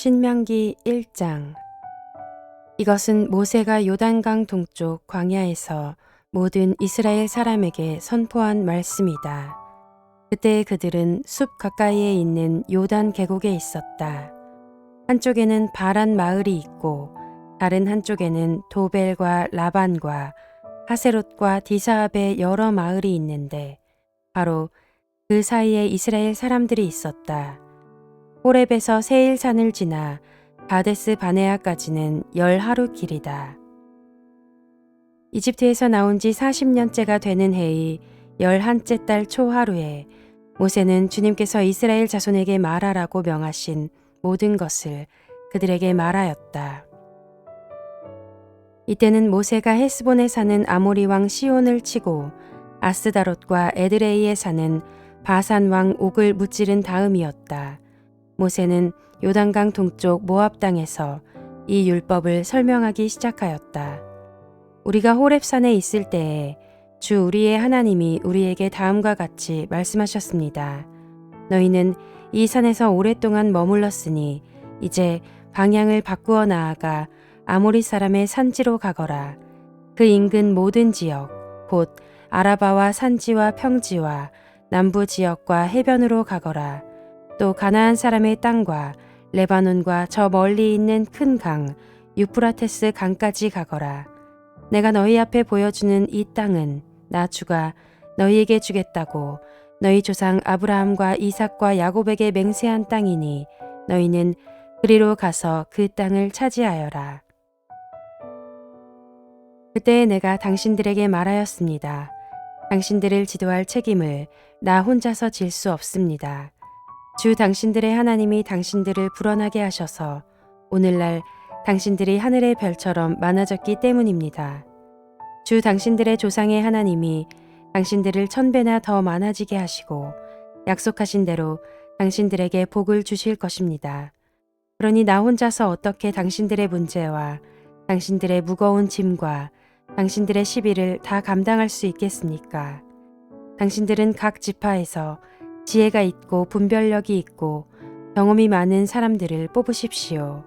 신명기 1장 이것은 모세가 요단강 동쪽 광야에서 모든 이스라엘 사람에게 선포한 말씀이다. 그때 그들은 숲 가까이에 있는 요단 계곡에 있었다. 한쪽에는 바란 마을이 있고 다른 한쪽에는 도벨과 라반과 하세롯과 디사압의 여러 마을이 있는데 바로 그 사이에 이스라엘 사람들이 있었다. 호렙에서 세일산을 지나 바데스 바네아까지는 열 하루 길이다. 이집트에서 나온 지 40년째가 되는 해의 열한째 달 초하루에 모세는 주님께서 이스라엘 자손에게 말하라고 명하신 모든 것을 그들에게 말하였다. 이때는 모세가 헤스본에 사는 아모리 왕 시온을 치고 아스다롯과 에드레이에 사는 바산 왕 옥을 무찌른 다음이었다. 모세는 요단강 동쪽 모압 땅에서 이 율법을 설명하기 시작하였다. 우리가 호렙산에 있을 때에 주 우리의 하나님이 우리에게 다음과 같이 말씀하셨습니다. 너희는 이 산에서 오랫동안 머물렀으니 이제 방향을 바꾸어 나아가 아모리 사람의 산지로 가거라. 그 인근 모든 지역, 곧 아라바와 산지와 평지와 남부 지역과 해변으로 가거라. 또 가나안 사람의 땅과 레바논과 저 멀리 있는 큰 강, 유프라테스 강까지 가거라. 내가 너희 앞에 보여주는 이 땅은 나 주가 너희에게 주겠다고 너희 조상 아브라함과 이삭과 야곱에게 맹세한 땅이니 너희는 그리로 가서 그 땅을 차지하여라. 그때 내가 당신들에게 말하였습니다. 당신들을 지도할 책임을 나 혼자서 질 수 없습니다. 주 당신들의 하나님이 당신들을 불어나게 하셔서 오늘날 당신들이 하늘의 별처럼 많아졌기 때문입니다. 주 당신들의 조상의 하나님이 당신들을 천배나 더 많아지게 하시고 약속하신 대로 당신들에게 복을 주실 것입니다. 그러니 나 혼자서 어떻게 당신들의 문제와 당신들의 무거운 짐과 당신들의 시비를 다 감당할 수 있겠습니까? 당신들은 각 지파에서 지혜가 있고 분별력이 있고 경험이 많은 사람들을 뽑으십시오.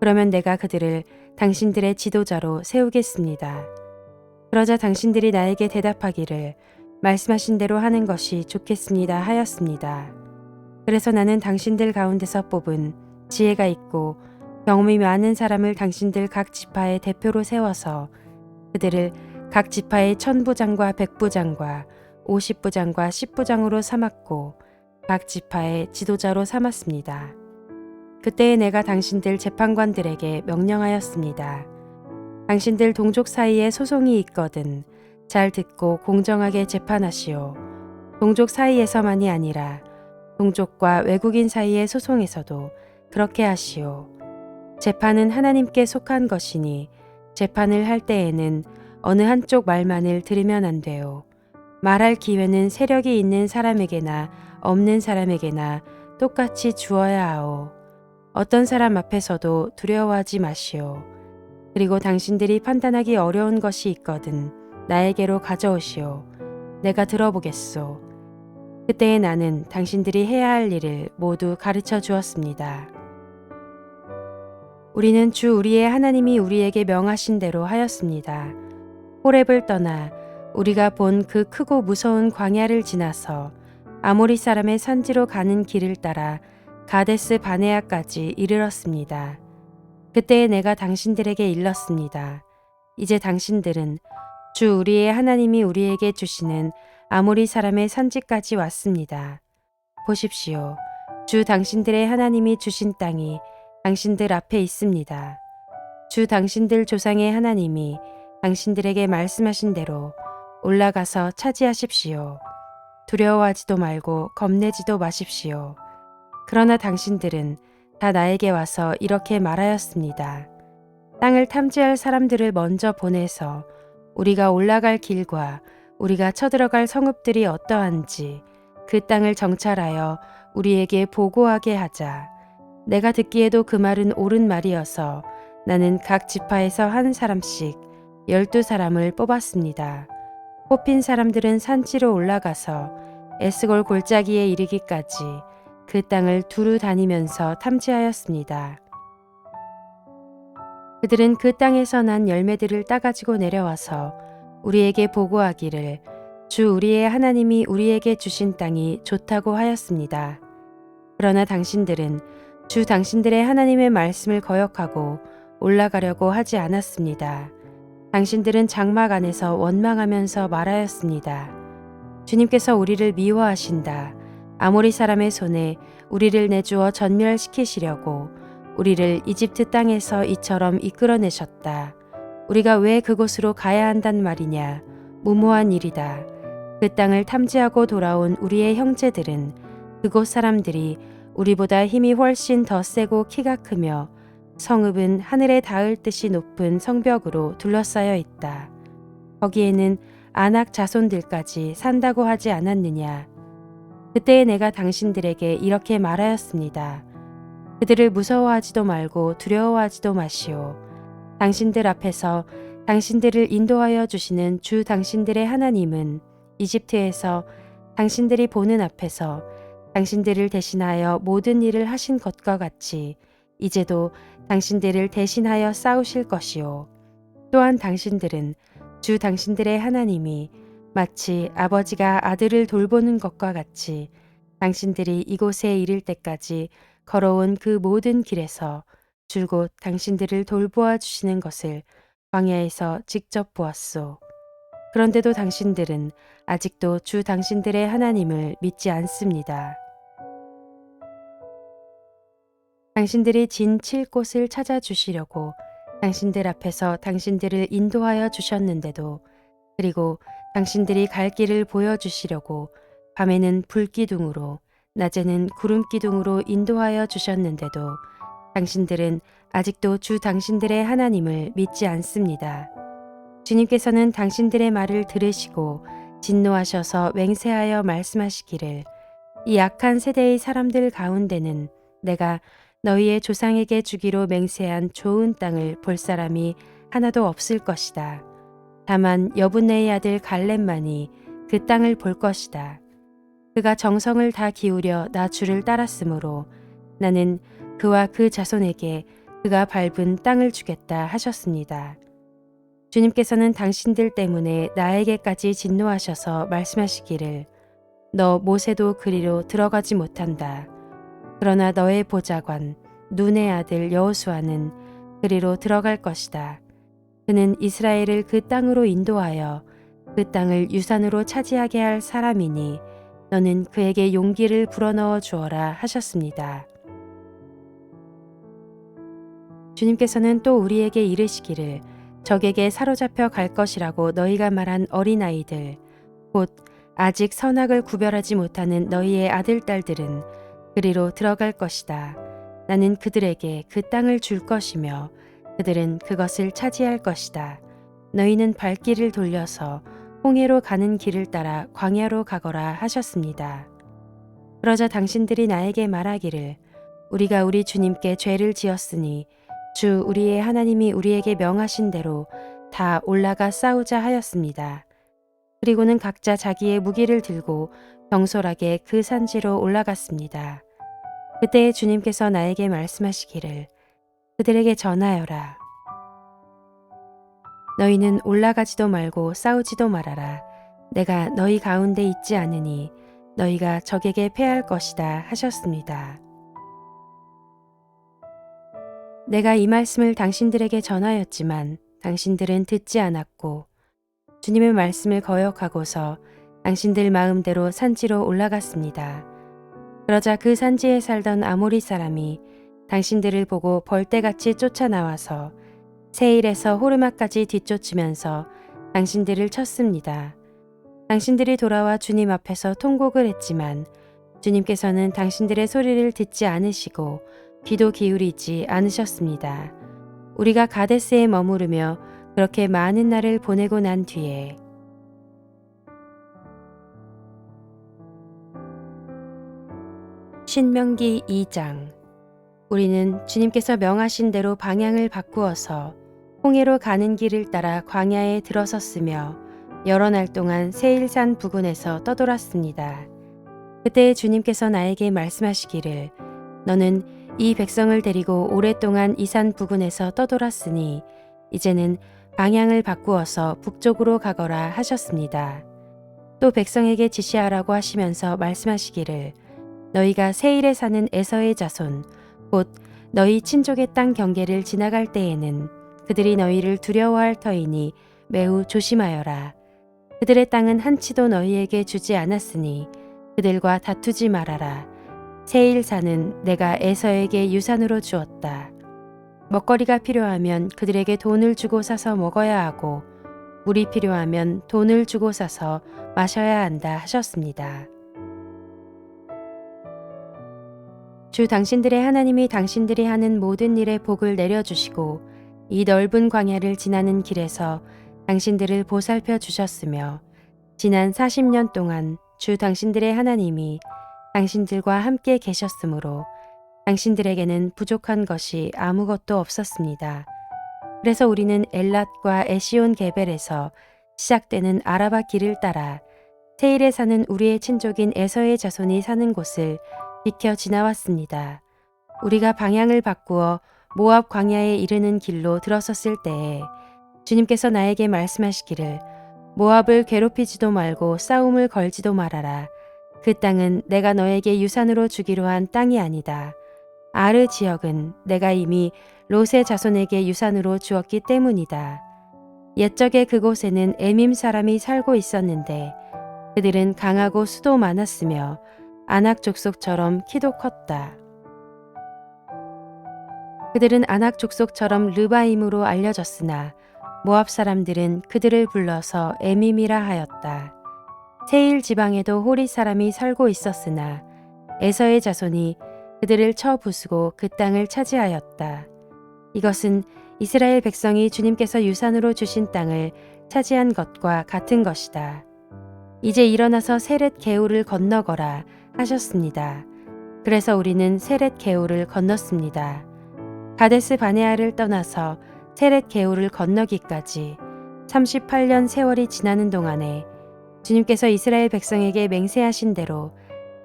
그러면 내가 그들을 당신들의 지도자로 세우겠습니다. 그러자 당신들이 나에게 대답하기를 말씀하신 대로 하는 것이 좋겠습니다 하였습니다. 그래서 나는 당신들 가운데서 뽑은 지혜가 있고 경험이 많은 사람을 당신들 각 지파의 대표로 세워서 그들을 각 지파의 천부장과 백부장과 오십부장과 십부장으로 삼았고 각 지파의 지도자로 삼았습니다. 그때에 내가 당신들 재판관들에게 명령하였습니다. 당신들 동족 사이에 소송이 있거든 잘 듣고 공정하게 재판하시오. 동족 사이에서만이 아니라 동족과 외국인 사이의 소송에서도 그렇게 하시오. 재판은 하나님께 속한 것이니 재판을 할 때에는 어느 한쪽 말만을 들으면 안 돼요. 말할 기회는 세력이 있는 사람에게나 없는 사람에게나 똑같이 주어야 하오. 어떤 사람 앞에서도 두려워하지 마시오. 그리고 당신들이 판단하기 어려운 것이 있거든 나에게로 가져오시오. 내가 들어보겠소. 그때에 나는 당신들이 해야 할 일을 모두 가르쳐 주었습니다. 우리는 주 우리의 하나님이 우리에게 명하신 대로 하였습니다. 호렙을 떠나 우리가 본 그 크고 무서운 광야를 지나서 아모리 사람의 산지로 가는 길을 따라 가데스 바네아까지 이르렀습니다. 그때에 내가 당신들에게 일렀습니다. 이제 당신들은 주 우리의 하나님이 우리에게 주시는 아모리 사람의 산지까지 왔습니다. 보십시오. 주 당신들의 하나님이 주신 땅이 당신들 앞에 있습니다. 주 당신들 조상의 하나님이 당신들에게 말씀하신 대로 올라가서 차지하십시오. 두려워하지도 말고 겁내지도 마십시오. 그러나 당신들은 다 나에게 와서 이렇게 말하였습니다. 땅을 탐지할 사람들을 먼저 보내서 우리가 올라갈 길과 우리가 쳐들어갈 성읍들이 어떠한지 그 땅을 정찰하여 우리에게 보고하게 하자. 내가 듣기에도 그 말은 옳은 말이어서 나는 각 지파에서 한 사람씩 열두 사람을 뽑았습니다. 뽑힌 사람들은 산지로 올라가서 에스골 골짜기에 이르기까지 그 땅을 두루 다니면서 탐지하였습니다. 그들은 그 땅에서 난 열매들을 따가지고 내려와서 우리에게 보고하기를 주 우리의 하나님이 우리에게 주신 땅이 좋다고 하였습니다. 그러나 당신들은 주 당신들의 하나님의 말씀을 거역하고 올라가려고 하지 않았습니다. 당신들은 장막 안에서 원망하면서 말하였습니다. 주님께서 우리를 미워하신다. 아모리 사람의 손에 우리를 내주어 전멸시키시려고 우리를 이집트 땅에서 이처럼 이끌어내셨다. 우리가 왜 그곳으로 가야 한단 말이냐? 무모한 일이다. 그 땅을 탐지하고 돌아온 우리의 형제들은 그곳 사람들이 우리보다 힘이 훨씬 더 세고 키가 크며 성읍은 하늘에 닿을 듯이 높은 성벽으로 둘러싸여 있다. 거기에는 안악 자손들까지 산다고 하지 않았느냐. 그때에 내가 당신들에게 이렇게 말하였습니다. 그들을 무서워하지도 말고 두려워하지도 마시오. 당신들 앞에서 당신들을 인도하여 주시는 주 당신들의 하나님은 이집트에서 당신들이 보는 앞에서 당신들을 대신하여 모든 일을 하신 것과 같이 이제도 당신들을 대신하여 싸우실 것이요. 또한 당신들은 주 당신들의 하나님이 마치 아버지가 아들을 돌보는 것과 같이 당신들이 이곳에 이를 때까지 걸어온 그 모든 길에서 줄곧 당신들을 돌보아 주시는 것을 광야에서 직접 보았소. 그런데도 당신들은 아직도 주 당신들의 하나님을 믿지 않습니다. 당신들이 진 칠 곳을 찾아주시려고 당신들 앞에서 당신들을 인도하여 주셨는데도 그리고 당신들이 갈 길을 보여주시려고 밤에는 불기둥으로 낮에는 구름기둥으로 인도하여 주셨는데도 당신들은 아직도 주 당신들의 하나님을 믿지 않습니다. 주님께서는 당신들의 말을 들으시고 진노하셔서 맹세하여 말씀하시기를 이 악한 세대의 사람들 가운데는 내가 너희의 조상에게 주기로 맹세한 좋은 땅을 볼 사람이 하나도 없을 것이다. 다만 여분네의 아들 갈렙만이 그 땅을 볼 것이다. 그가 정성을 다 기울여 나 주를 따랐으므로 나는 그와 그 자손에게 그가 밟은 땅을 주겠다 하셨습니다. 주님께서는 당신들 때문에 나에게까지 진노하셔서 말씀하시기를 너 모세도 그리로 들어가지 못한다. 그러나 너의 보좌관 눈의 아들 여호수아는 그리로 들어갈 것이다. 그는 이스라엘을 그 땅으로 인도하여 그 땅을 유산으로 차지하게 할 사람이니 너는 그에게 용기를 불어넣어 주어라 하셨습니다. 주님께서는 또 우리에게 이르시기를 적에게 사로잡혀 갈 것이라고 너희가 말한 어린아이들 곧 아직 선악을 구별하지 못하는 너희의 아들 딸들은 그리로 들어갈 것이다. 나는 그들에게 그 땅을 줄 것이며 그들은 그것을 차지할 것이다. 너희는 발길을 돌려서 홍해로 가는 길을 따라 광야로 가거라 하셨습니다. 그러자 당신들이 나에게 말하기를 우리가 우리 주님께 죄를 지었으니 주 우리의 하나님이 우리에게 명하신 대로 다 올라가 싸우자 하였습니다. 그리고는 각자 자기의 무기를 들고 경솔하게 그 산지로 올라갔습니다. 그때 주님께서 나에게 말씀하시기를 그들에게 전하여라. 너희는 올라가지도 말고 싸우지도 말아라. 내가 너희 가운데 있지 않으니 너희가 적에게 패할 것이다 하셨습니다. 내가 이 말씀을 당신들에게 전하였지만 당신들은 듣지 않았고 주님의 말씀을 거역하고서 당신들 마음대로 산지로 올라갔습니다. 그러자 그 산지에 살던 아모리 사람이 당신들을 보고 벌떼같이 쫓아나와서 세일에서 호르마까지 뒤쫓으면서 당신들을 쳤습니다. 당신들이 돌아와 주님 앞에서 통곡을 했지만 주님께서는 당신들의 소리를 듣지 않으시고 귀도 기울이지 않으셨습니다. 우리가 가데스에 머무르며 그렇게 많은 날을 보내고 난 뒤에 신명기 2장 우리는 주님께서 명하신 대로 방향을 바꾸어서 홍해로 가는 길을 따라 광야에 들어섰으며 여러 날 동안 세일산 부근에서 떠돌았습니다. 그때 주님께서 나에게 말씀하시기를 너는 이 백성을 데리고 오랫동안 이 산 부근에서 떠돌았으니 이제는 방향을 바꾸어서 북쪽으로 가거라 하셨습니다. 또 백성에게 지시하라고 하시면서 말씀하시기를 너희가 세일에 사는 에서의 자손 곧 너희 친족의 땅 경계를 지나갈 때에는 그들이 너희를 두려워할 터이니 매우 조심하여라. 그들의 땅은 한치도 너희에게 주지 않았으니 그들과 다투지 말아라. 세일산은 내가 에서에게 유산으로 주었다. 먹거리가 필요하면 그들에게 돈을 주고 사서 먹어야 하고 물이 필요하면 돈을 주고 사서 마셔야 한다 하셨습니다. 주 당신들의 하나님이 당신들이 하는 모든 일에 복을 내려주시고 이 넓은 광야를 지나는 길에서 당신들을 보살펴 주셨으며 지난 40년 동안 주 당신들의 하나님이 당신들과 함께 계셨으므로 당신들에게는 부족한 것이 아무것도 없었습니다. 그래서 우리는 엘랏과 에시온 게벨에서 시작되는 아라바 길을 따라 세일에 사는 우리의 친족인 에서의 자손이 사는 곳을 비켜 지나왔습니다. 우리가 방향을 바꾸어 모압 광야에 이르는 길로 들어섰을 때에 주님께서 나에게 말씀하시기를 모압을 괴롭히지도 말고 싸움을 걸지도 말아라. 그 땅은 내가 너에게 유산으로 주기로 한 땅이 아니다. 아르 지역은 내가 이미 롯의 자손에게 유산으로 주었기 때문이다. 옛적에 그곳에는 에밈 사람이 살고 있었는데 그들은 강하고 수도 많았으며 아낙 족속처럼 키도 컸다. 그들은 아낙 족속처럼 르바임으로 알려졌으나 모압 사람들은 그들을 불러서 에밈이라 하였다. 세일 지방에도 호리 사람이 살고 있었으나 에서의 자손이 그들을 쳐 부수고 그 땅을 차지하였다. 이것은 이스라엘 백성이 주님께서 유산으로 주신 땅을 차지한 것과 같은 것이다. 이제 일어나서 세렛 개울을 건너거라 하셨습니다. 그래서 우리는 세렛 개울을 건넜습니다. 가데스 바네아를 떠나서 세렛 개울을 건너기까지 38년 세월이 지나는 동안에 주님께서 이스라엘 백성에게 맹세하신 대로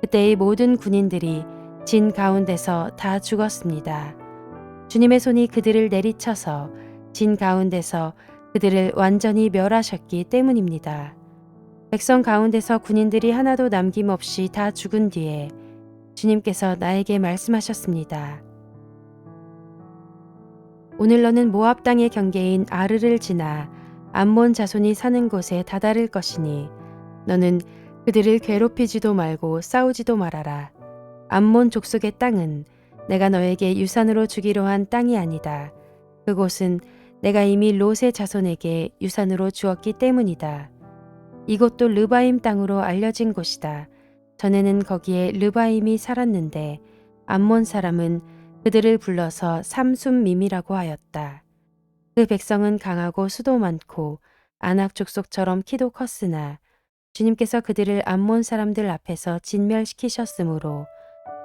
그때의 모든 군인들이 진 가운데서 다 죽었습니다. 주님의 손이 그들을 내리쳐서 진 가운데서 그들을 완전히 멸하셨기 때문입니다. 백성 가운데서 군인들이 하나도 남김없이 다 죽은 뒤에 주님께서 나에게 말씀하셨습니다. 오늘 너는 모압 땅의 경계인 아르를 지나 암몬 자손이 사는 곳에 다다를 것이니 너는 그들을 괴롭히지도 말고 싸우지도 말아라. 암몬 족속의 땅은 내가 너에게 유산으로 주기로 한 땅이 아니다. 그곳은 내가 이미 롯의 자손에게 유산으로 주었기 때문이다. 이곳도 르바임 땅으로 알려진 곳이다. 전에는 거기에 르바임이 살았는데 암몬 사람은 그들을 불러서 삼순밈이라고 하였다. 그 백성은 강하고 수도 많고 아낙 족속처럼 키도 컸으나 주님께서 그들을 암몬 사람들 앞에서 진멸시키셨으므로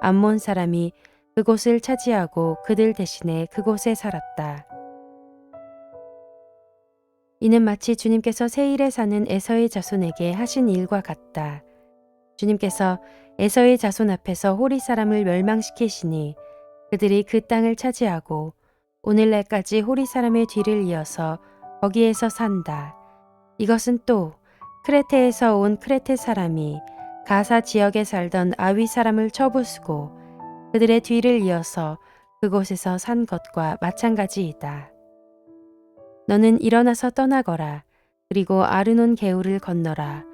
암몬 사람이 그곳을 차지하고 그들 대신에 그곳에 살았다. 이는 마치 주님께서 세일에 사는 에서의 자손에게 하신 일과 같다. 주님께서 에서의 자손 앞에서 호리 사람을 멸망시키시니 그들이 그 땅을 차지하고 오늘날까지 호리 사람의 뒤를 이어서 거기에서 산다. 이것은 또 크레테에서 온 크레테 사람이 가사 지역에 살던 아위 사람을 쳐부수고 그들의 뒤를 이어서 그곳에서 산 것과 마찬가지이다. 너는 일어나서 떠나거라. 그리고 아르논 개울을 건너라.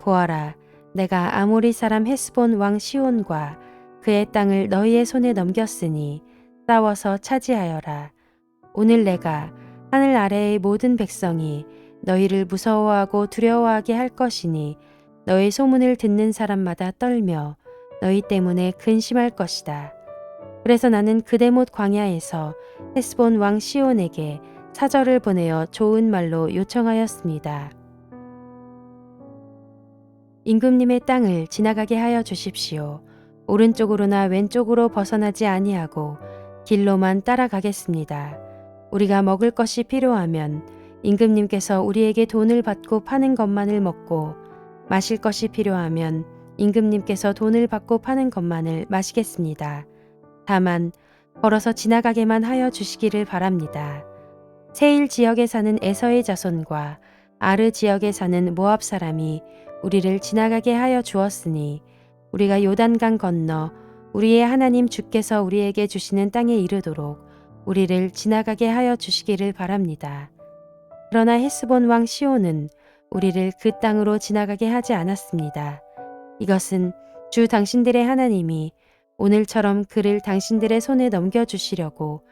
보아라. 내가 아모리 사람 헤스본 왕 시온과 그의 땅을 너희의 손에 넘겼으니 싸워서 차지하여라. 오늘 내가 하늘 아래의 모든 백성이 너희를 무서워하고 두려워하게 할 것이니 너의 소문을 듣는 사람마다 떨며 너희 때문에 근심할 것이다. 그래서 나는 그대못 광야에서 헤스본 왕 시온에게 사절을 보내어 좋은 말로 요청하였습니다. 임금님의 땅을 지나가게 하여 주십시오. 오른쪽으로나 왼쪽으로 벗어나지 아니하고 길로만 따라가겠습니다. 우리가 먹을 것이 필요하면 임금님께서 우리에게 돈을 받고 파는 것만을 먹고 마실 것이 필요하면 임금님께서 돈을 받고 파는 것만을 마시겠습니다. 다만 걸어서 지나가게만 하여 주시기를 바랍니다. 세일 지역에 사는 에서의 자손과 아르 지역에 사는 모압 사람이 우리를 지나가게 하여 주었으니 우리가 요단강 건너 우리의 하나님 주께서 우리에게 주시는 땅에 이르도록 우리를 지나가게 하여 주시기를 바랍니다. 그러나 헤스본 왕 시온은 우리를 그 땅으로 지나가게 하지 않았습니다. 이것은 주 당신들의 하나님이 오늘처럼 그를 당신들의 손에 넘겨주시려고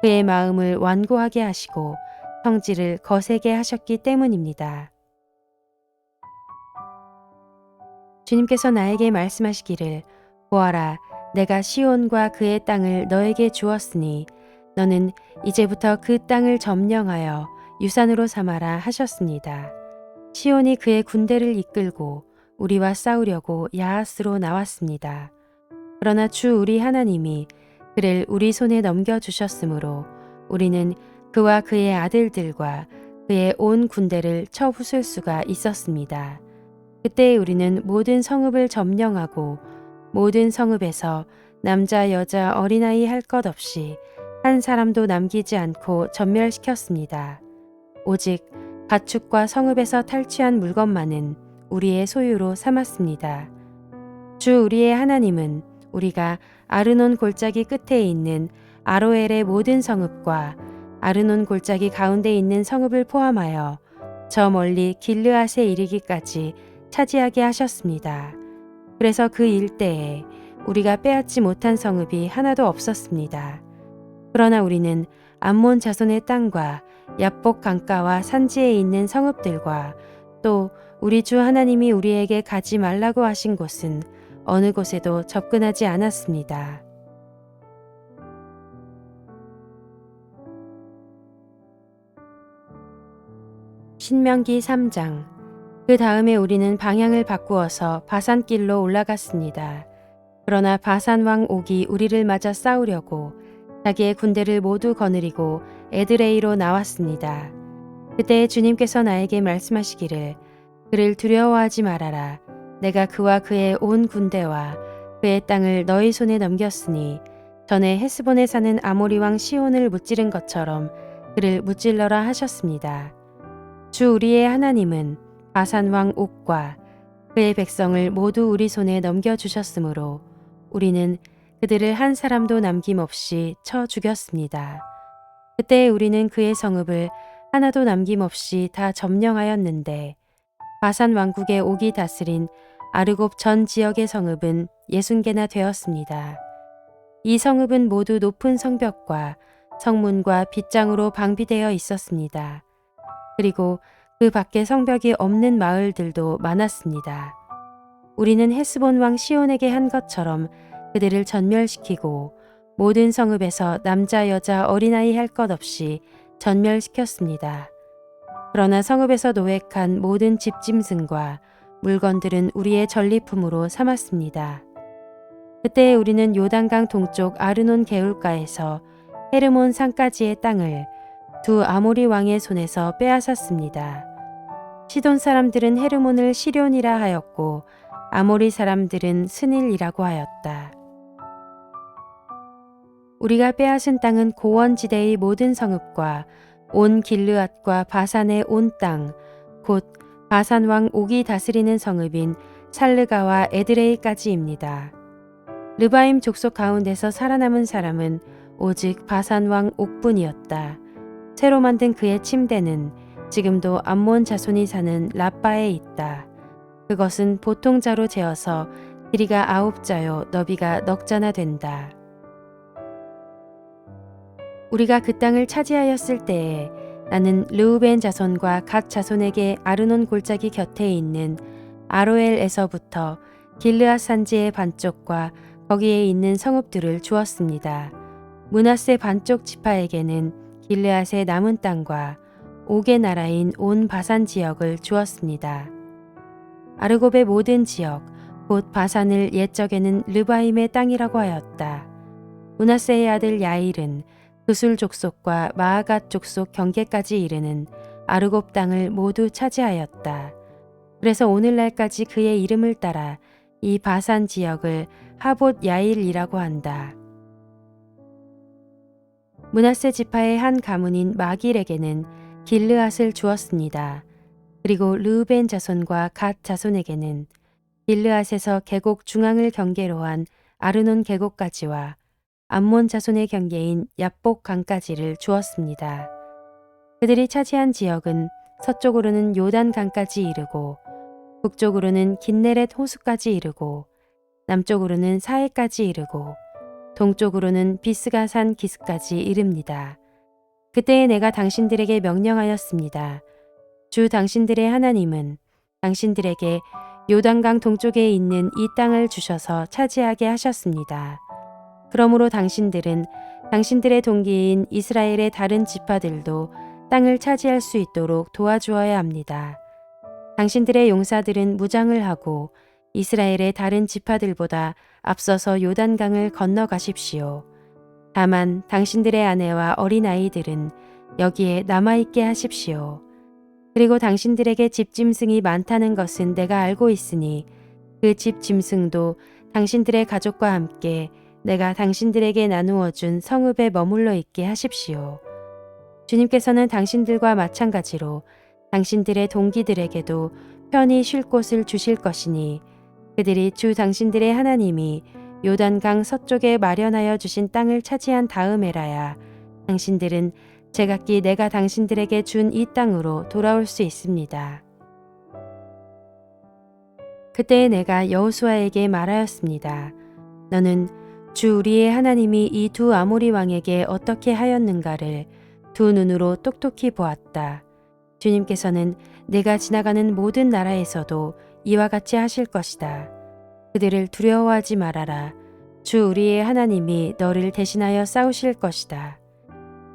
그의 마음을 완고하게 하시고 성질을 거세게 하셨기 때문입니다. 주님께서 나에게 말씀하시기를 보아라 내가 시온과 그의 땅을 너에게 주었으니 너는 이제부터 그 땅을 점령하여 유산으로 삼아라 하셨습니다. 시온이 그의 군대를 이끌고 우리와 싸우려고 야하스로 나왔습니다. 그러나 주 우리 하나님이 그를 우리 손에 넘겨주셨으므로 우리는 그와 그의 아들들과 그의 온 군대를 쳐부술 수가 있었습니다. 그때 우리는 모든 성읍을 점령하고 모든 성읍에서 남자, 여자, 어린아이 할 것 없이 한 사람도 남기지 않고 전멸시켰습니다. 오직 가축과 성읍에서 탈취한 물건만은 우리의 소유로 삼았습니다. 주 우리의 하나님은 우리가 아르논 골짜기 끝에 있는 아로엘의 모든 성읍과 아르논 골짜기 가운데 있는 성읍을 포함하여 저 멀리 길르앗에 이르기까지 차지하게 하셨습니다. 그래서 그 일대에 우리가 빼앗지 못한 성읍이 하나도 없었습니다. 그러나 우리는 암몬 자손의 땅과 야복 강가와 산지에 있는 성읍들과 또 우리 주 하나님이 우리에게 가지 말라고 하신 곳은 어느 곳에도 접근하지 않았습니다. 신명기 3장 그 다음에 우리는 방향을 바꾸어서 바산길로 올라갔습니다. 그러나 바산 왕 옥이 우리를 맞아 싸우려고 자기의 군대를 모두 거느리고 에드레이로 나왔습니다. 그때 주님께서 나에게 말씀하시기를 그를 두려워하지 말아라. 내가 그와 그의 온 군대와 그의 땅을 너희 손에 넘겼으니 전에 헤스본에 사는 아모리 왕 시온을 무찌른 것처럼 그를 무찔러라 하셨습니다. 주 우리의 하나님은 바산 왕 옥과 그의 백성을 모두 우리 손에 넘겨 주셨으므로 우리는 그들을 한 사람도 남김없이 쳐 죽였습니다. 그때 우리는 그의 성읍을 하나도 남김없이 다 점령하였는데 바산 왕국의 옥이 다스린 아르곱 전 지역의 성읍은 예순 개나 되었습니다. 이 성읍은 모두 높은 성벽과 성문과 빗장으로 방비되어 있었습니다. 그리고 그 밖에 성벽이 없는 마을들도 많았습니다. 우리는 헤스본 왕 시온에게 한 것처럼 그들을 전멸시키고 모든 성읍에서 남자, 여자, 어린아이 할 것 없이 전멸시켰습니다. 그러나 성읍에서 노획한 모든 집짐승과 물건들은 우리의 전리품으로 삼았습니다. 그때 우리는 요단강 동쪽 아르논 개울가에서 헤르몬 산까지의 땅을 두 아모리 왕의 손에서 빼앗았습니다. 시돈 사람들은 헤르몬을 시련이라 하였고 아모리 사람들은 스닐이라고 하였다. 우리가 빼앗은 땅은 고원지대의 모든 성읍과 온 길르앗과 바산의 온 땅, 곧 바산 왕 옥이 다스리는 성읍인 살르가와 에드레이까지입니다. 르바임 족속 가운데서 살아남은 사람은 오직 바산 왕 옥뿐이었다. 새로 만든 그의 침대는 지금도 암몬 자손이 사는 라빠에 있다. 그것은 보통 자로 재어서 길이가 아홉 자요 너비가 넉 자나 된다. 우리가 그 땅을 차지하였을 때에 나는 르우벤 자손과 각 자손에게 아르논 골짜기 곁에 있는 아로엘에서부터 길르앗 산지의 반쪽과 거기에 있는 성읍들을 주었습니다. 문하세 반쪽 지파에게는 길르앗의 남은 땅과 옥의 나라인 온 바산 지역을 주었습니다. 아르곱의 모든 지역, 곧 바산을 옛적에는 르바임의 땅이라고 하였다. 문하세의 아들 야일은 그술 족속과 마아갓 족속 경계까지 이르는 아르곱 땅을 모두 차지하였다. 그래서 오늘날까지 그의 이름을 따라 이 바산 지역을 하봇 야일이라고 한다. 문하세 지파의 한 가문인 마길에게는 길르앗을 주었습니다. 그리고 르우벤 자손과 갓 자손에게는 길르앗에서 계곡 중앙을 경계로 한 아르논 계곡까지와 암몬 자손의 경계인 야복 강까지를 주었습니다. 그들이 차지한 지역은 서쪽으로는 요단 강까지 이르고 북쪽으로는 긴네렛 호수까지 이르고 남쪽으로는 사해까지 이르고 동쪽으로는 비스가 산 기스까지 이릅니다. 그때에 내가 당신들에게 명령하였습니다. 주 당신들의 하나님은 당신들에게 요단강 동쪽에 있는 이 땅을 주셔서 차지하게 하셨습니다. 그러므로 당신들은 당신들의 동기인 이스라엘의 다른 지파들도 땅을 차지할 수 있도록 도와주어야 합니다. 당신들의 용사들은 무장을 하고 이스라엘의 다른 지파들보다 앞서서 요단강을 건너가십시오. 다만 당신들의 아내와 어린아이들은 여기에 남아있게 하십시오. 그리고 당신들에게 집 짐승이 많다는 것은 내가 알고 있으니 그 집 짐승도 당신들의 가족과 함께 내가 당신들에게 나누어 준 성읍에 머물러 있게 하십시오. 주님께서는 당신들과 마찬가지로 당신들의 동기들에게도 편히 쉴 곳을 주실 것이니 그들이 주 당신들의 하나님이 요단강 서쪽에 마련하여 주신 땅을 차지한 다음에라야 당신들은 제각기 내가 당신들에게 준 이 땅으로 돌아올 수 있습니다. 그때 내가 여호수아에게 말하였습니다. 너는 주 우리의 하나님이 이 두 아모리 왕에게 어떻게 하였는가를 두 눈으로 똑똑히 보았다. 주님께서는 내가 지나가는 모든 나라에서도 이와 같이 하실 것이다. 그들을 두려워하지 말아라. 주 우리의 하나님이 너를 대신하여 싸우실 것이다.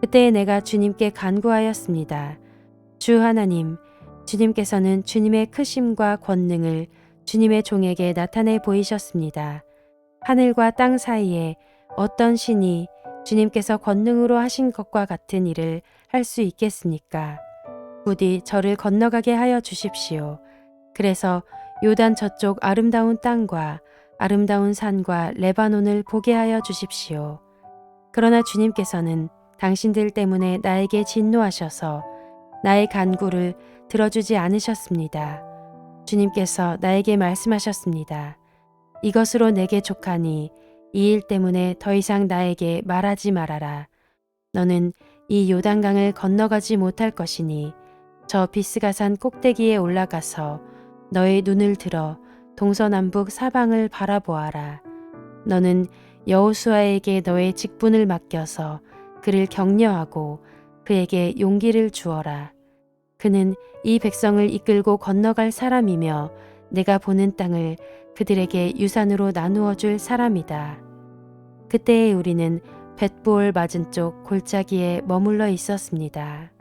그때 내가 주님께 간구하였습니다. 주 하나님, 주님께서는 주님의 크심과 권능을 주님의 종에게 나타내 보이셨습니다. 하늘과 땅 사이에 어떤 신이 주님께서 권능으로 하신 것과 같은 일을 할 수 있겠습니까? 부디 저를 건너가게 하여 주십시오. 그래서 요단 저쪽 아름다운 땅과 아름다운 산과 레바논을 보게 하여 주십시오. 그러나 주님께서는 당신들 때문에 나에게 진노하셔서 나의 간구를 들어주지 않으셨습니다. 주님께서 나에게 말씀하셨습니다. 이것으로 내게 족하니 이 일 때문에 더 이상 나에게 말하지 말아라. 너는 이 요단강을 건너가지 못할 것이니 저 비스가 산 꼭대기에 올라가서 너의 눈을 들어 동서남북 사방을 바라보아라. 너는 여호수아에게 너의 직분을 맡겨서 그를 격려하고 그에게 용기를 주어라. 그는 이 백성을 이끌고 건너갈 사람이며 내가 보는 땅을 그들에게 유산으로 나누어 줄 사람이다. 그때에 우리는 벳보올 맞은 쪽 골짜기에 머물러 있었습니다.